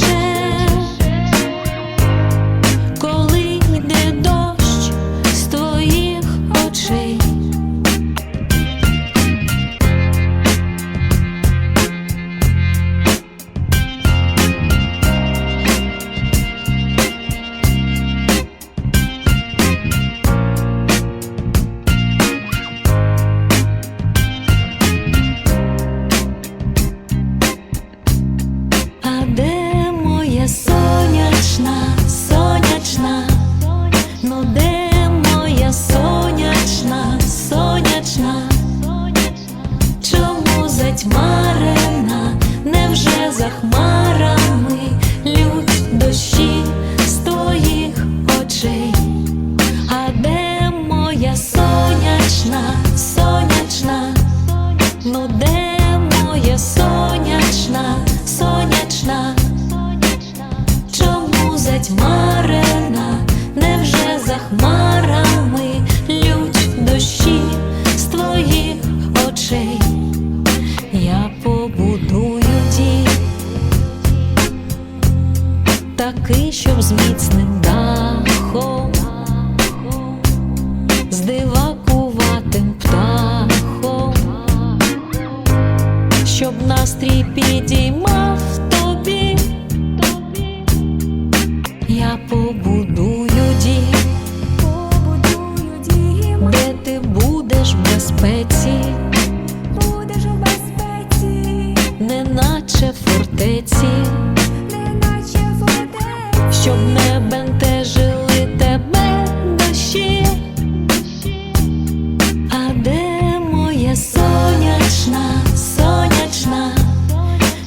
change. Чому затьмарена? Невже за хмарами лють дощі з твоїх очей? Я побудую дім такий, щоб з міцним дахом, з дивакуватим птахом, щоб настрій підіймав серці, неначе воде, щоб не бентежили тебе дощі, а де моя сонячна, сонячна,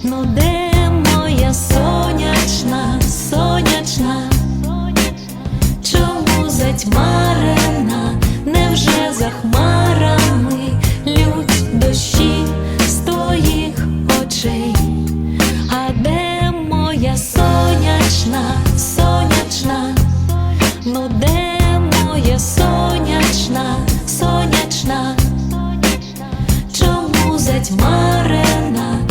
ну де моя сонячна, сонячна, чому затьмарена, невже захмарена? є сонячна, сонячна, сонячна, чому затьмарена?